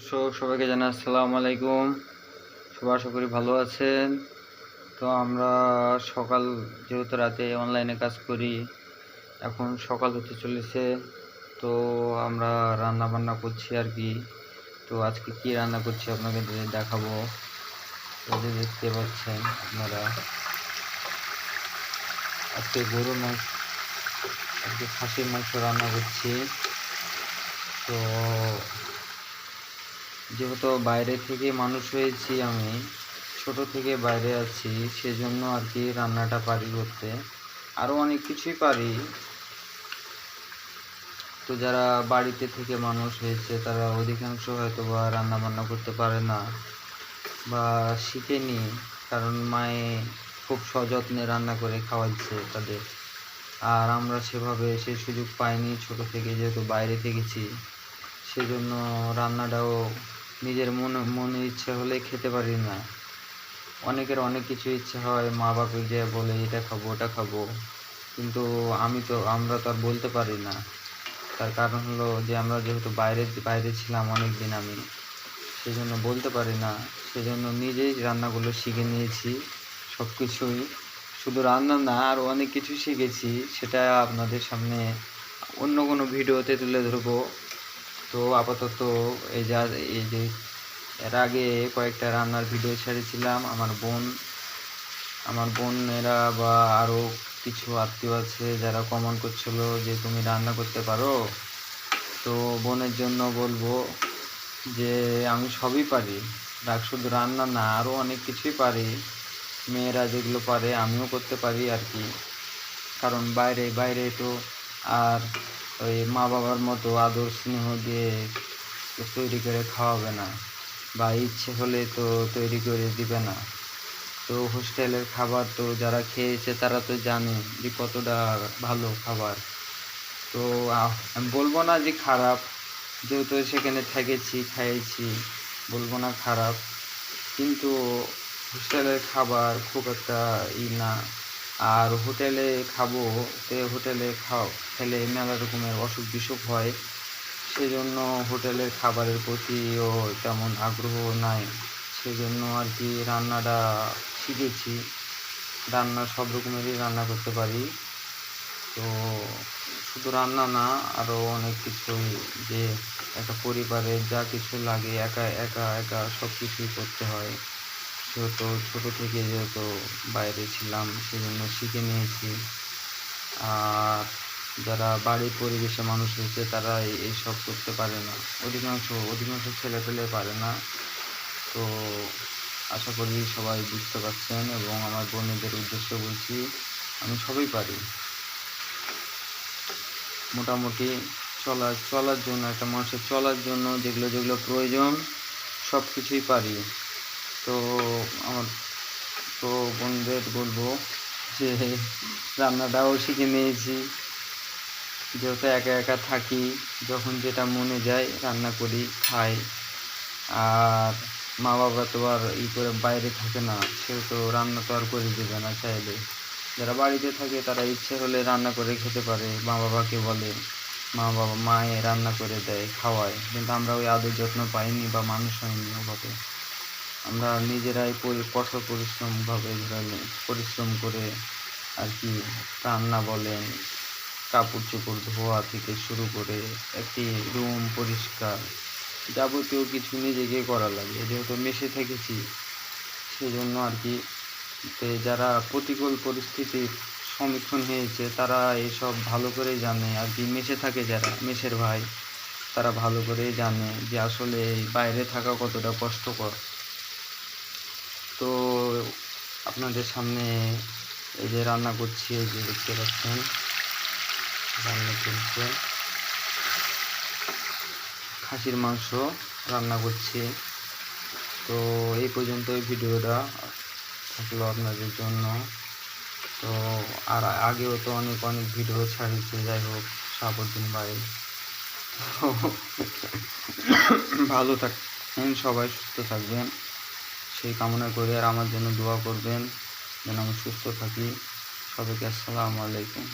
দর্শক, সবাইকে জানা আসসালামু আলাইকুম। সবাই আশা করি ভালো আছেন। তো আমরা সকাল, যেহেতু রাতে অনলাইনে কাজ করি, এখন সকাল হতে চলেছে। তো আমরা রান্না বান্না করছি আর কি। তো আজকে কি রান্না করছি আপনাকে দেখাবো। দেখতে পাচ্ছেন আপনারা। আজকে গরু মাংস, আজকে খাসির মাংস রান্না করছি। তো যেহেতু বাইরে থেকে মানুষ হয়েছি আমি, ছোট থেকে বাইরে আছি, সেজন্য আর কি রান্নাটা পারি করতে। আরও অনেক কিছুই পারি। তো যারা বাড়িতে থেকে মানুষ হয়েছে, তারা অধিকাংশ হয়তো বা রান্না বান্না করতে পারে না বা শিখেনি, কারণ মায়ে খুব সযত্নে রান্না করে খাওয়াচ্ছে তাদের। আর আমরা সেভাবে সেই সুযোগ পাইনি ছোট থেকে, যেহেতু বাইরে থেকেছি, সেজন্য রান্নাটাও নিজের মনে মনে ইচ্ছে হলে খেতে পারি না। অনেকের অনেক কিছু ইচ্ছে হয়, মা বাপে যে বলে, এটা খাব, ওটা খাব। কিন্তু আমি তো, আমরা তো আর বলতে পারি না। তার কারণ হলো যে, আমরা যেহেতু বাইরে বাইরে ছিলাম অনেক দিন আমি, সেজন্য বলতে পারি না। সেজন্য নিজেই রান্নাগুলো শিখে নিয়েছি সব কিছুই শুধু রান্না না আরও অনেক কিছু শিখেছি, সেটা আপনাদের সামনে অন্য কোনো ভিডিওতে তুলে ধরবো। তো আপাতত এই যা, এই যে এর আগে কয়েকটা রান্নার ভিডিও ছেড়েছিলাম। আমার বোন, আমার বোনেরা বা আরও কিছু আত্মীয় আছে যারা কমেন্ট করছিল যে তুমি রান্না করতে পারো? তো বোনের জন্য বলব যে আমি সবই পারি। ডাক শুধু রান্না না আরও অনেক কিছুই পারি। মেয়েরা যেগুলো পারে আমিও করতে পারি আর কি। কারণ বাইরে বাইরে তো আর ওই মা বাবার মতো আদর স্নেহ দিয়ে তৈরি করে খাওয়াবে না বা ইচ্ছে হলে তো তৈরি করে দিবে না। তো হোস্টেলের খাবার তো যারা খেয়েছে তারা তো জানে যে কতটা ভালো খাবার। তো বলব না যে খারাপ, যেহেতু সেখানে থেকেছি, খাইয়েছি, বলব না খারাপ। কিন্তু হোস্টেলের খাবার খুব একটা ই না। আর হোটেলে খাব, তে হোটেলে খাও, খেলে মেলা রকমের অসুখ বিসুখ হয়। সেজন্য হোটেলের খাবারের প্রতিও তেমন আগ্রহ নাই। সেজন্য আর কি রান্নাটা শিখেছি। রান্না সব রকমেরই রান্না করতে পারি। তো শুধু রান্না না আরও অনেক কিছুই যে একটা পরিবারে যা কিছু লাগে, একা একা একা সব কিছুই করতে হয়। যেহেতু ছোটো থেকে যেহেতু বাইরে ছিলাম, সেজন্য শিখে নিয়েছি। আর যারা বাড়ির পরিবেশে মানুষ হয়েছে তারা এইসব করতে পারে না। অধিকাংশ অধিকাংশ ছেলে পেলে পারে না। তো আশা করি সবাই বুঝতে পারছেন এবং আমার বোনেদের উদ্দেশ্য বলছি, আমি সবই পারি। মোটামুটি চলা চলার জন্য, একটা মানুষের চলার জন্য যেগুলো যেগুলো প্রয়োজন সব কিছুই পারি। তো আমার তো বন্ধুদের বলব যে রান্নাটাও শিখে নিয়েছি। যেহেতু একা একা থাকি, যখন যেটা মনে যায় রান্না করি, খাই। আর মা বাবা তো আর ই করে বাইরে থাকে না, সেহেতু রান্না তো আর করে দেবে না চাইলে। যারা বাড়িতে থাকে, তারা ইচ্ছে হলে রান্না করে খেতে পারে। মা বাবাকে বলে মা বাবা মায়ে রান্না করে দেয়, খাওয়ায়। কিন্তু আমরা ওই আদর যত্ন পাইনি বা মানুষ হয়নি ওভাবে। আমরা নিজেরাই কঠোর পরিশ্রমভাবে পরিশ্রম করে আর কি রান্না বলেন কাপড় চোপড় ধোয়া থেকে শুরু করে একটি রুম পরিষ্কার যাবতীয় কিছু নিজেকে করা লাগে। যেহেতু মেশে থেকেছি, সেজন্য আর কি যারা প্রতিকূল পরিস্থিতির সম্মুখীন হয়েছে, তারা এসব ভালো করেই জানে। আর কি মেশে থাকে যারা মেশের ভাই, তারা ভালো করেই জানে যে আসলে বাইরে থাকা কতটা কষ্টকর। তো আপনাদের সামনে এই যে রান্না করছি, এই যে দেখতে পাচ্ছেন, রান্না চলছে। খাসির মাংস রান্না করছি। তো এই পর্যন্ত এই ভিডিওটা থাকল আপনাদের জন্য। তো আর আগেও তো অনেক অনেক ভিডিও ছাড়িয়েছে, যাই হোক সাবুদ্দিন ভাই। ভালো থাকবেন, সবাই সুস্থ থাকবেন। সেই কামনা করে আর আমার জন্য দোয়া করবেন। যেন আমি সুস্থ থাকি। সবাইকে আসসালামু আলাইকুম।